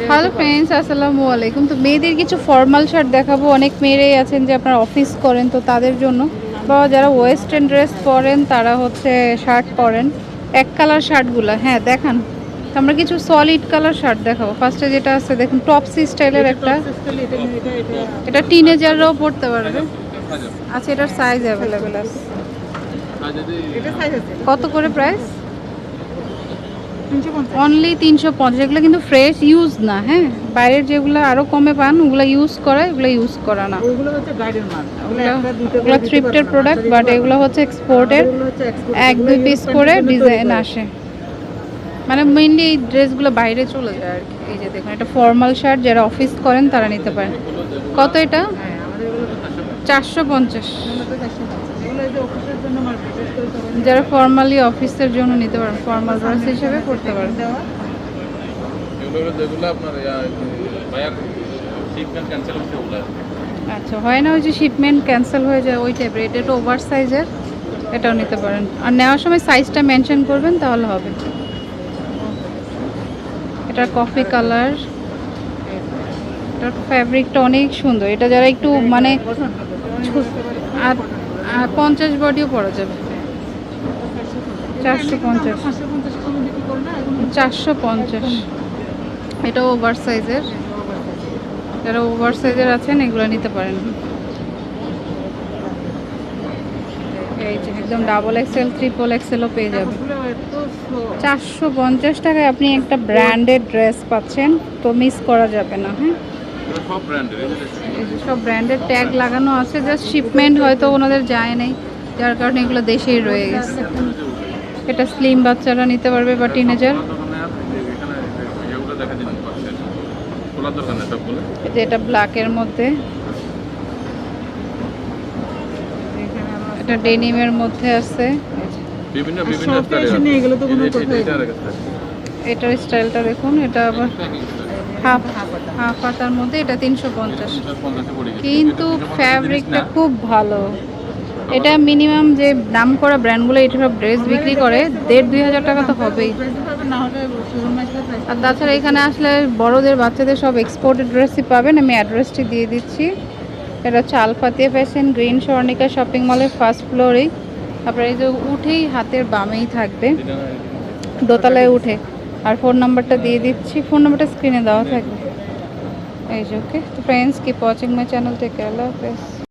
Hello friends আসসালামু আলাইকুম। তো মেয়েদের কিছু ফর্মাল শার্ট দেখাবো। অনেক মেয়েরাই আছেন যে আপনারা অফিস করেন তো তাদের জন্য। বা যারা ওয়েস্টার্ন ড্রেস পরেন তারা হচ্ছে শার্ট পরেন। এক কালার শার্টগুলো হ্যাঁ দেখান। তো আমরা কিছু সলিড কালার শার্ট দেখাবো। ফার্স্টে যেটা আছে দেখুন টপসি স্টাইলের একটা। এটা টিনেজাররাও পরতে পারবে। আচ্ছা এটার সাইজ অ্যাভেলেবেল আছে। কত করে প্রাইস অনলি তিনশো পঞ্চাশ এগুলো কিন্তু ফ্রেশ ইউজ না হ্যাঁ? বাইরের যেগুলো আরও কমে পান ওগুলো ইউজ করা এগুলো ইউজ করা না। ওগুলো থ্রিফটের প্রোডাক্ট বাট এগুলো হচ্ছে এক্সপোর্টের এক দুই পিস করে ডিজাইন আসে। মানে মেনলি এই ড্রেসগুলো বাইরে চলে যায় আর কি। এই যে দেখুন এটা ফর্মাল শার্ট যারা অফিস করেন তারা নিতে পারেন। কত এটা? হ্যাঁ চারশো পঞ্চাশ। যারা ফর্মালি অফিসের জন্য নিতে পারেন ফর্মাল ড্রেস হিসেবে পড়তে পারেন আচ্ছা হয় না ওই যে শিপমেন্ট ক্যান্সেল হয়ে যায় ওই টাইপের এটা একটু ওভার সাইজের এটাও নিতে পারেন। আর নেওয়ার সময় সাইজটা মেনশন করবেন তাহলে হবে। এটা কফি কালার এটার ফ্যাব্রিকটা অনেক সুন্দর। এটা যারা একটু মানে আর আর পঞ্চাশ বডিও পরা যাবে। চারশো পঞ্চাশ। চারশো পঞ্চাশ। এটা ওভার সাইজের। যারা ওভার সাইজের আছেন, এগুলো নিতে পারেন। এই যে একদম ডাবল এক্সেল এক্সেলও পেয়ে যাবেন। চারশো পঞ্চাশ টাকায় আপনি একটা ব্র্যান্ডেড ড্রেস পাচ্ছেন, তো মিস করা যাবে না হ্যাঁ? সব ব্র্যান্ডের ট্যাগ লাগানো আছে জাস্ট শিপমেন্ট হয়তো ওনাদের যায় নাই যার কারণে এগুলো দেশেই রয়ে গেছে। এটা স্লিম বাচ্চারা নিতে পারবে বা টিনেজার এটা ব্ল্যাকের মধ্যে। এটা ডেনিমের মধ্যে আছে। বিভিন্ন বিভিন্ন এগুলো তো কোনো। এটার স্টাইলটা দেখুন এটা আবার হাফ হাফ হাতার মধ্যে এটা তিনশো পঞ্চাশ। কিন্তু ফ্যাব্রিকটা খুব ভালো। এটা মিনিমাম যে নাম করা ব্র্যান্ডগুলো এটা সব ড্রেস বিক্রি করে, দেড় দুই হাজার টাকা তো হবেই। আর তাছাড়া এখানে আসলে বড়দের, বাচ্চাদের সব এক্সপোর্টেড ড্রেসই পাবেন। আমি অ্যাড্রেসটি দিয়ে দিচ্ছি। এটা হচ্ছে Alfatia fashion green Swarnika shopping মলের ফার্স্ট ফ্লোরেই তারপরে এই যে উঠেই হাতের বামেই থাকবে। দোতলায় উঠে। আর ফোন নাম্বারটা দিয়ে দিচ্ছি। ফোন নাম্বারটা স্ক্রিনে দেওয়া থাকবে। এই যে ওকে তো friends keep watching my channel থেকে আল্লাহ হাফেজ।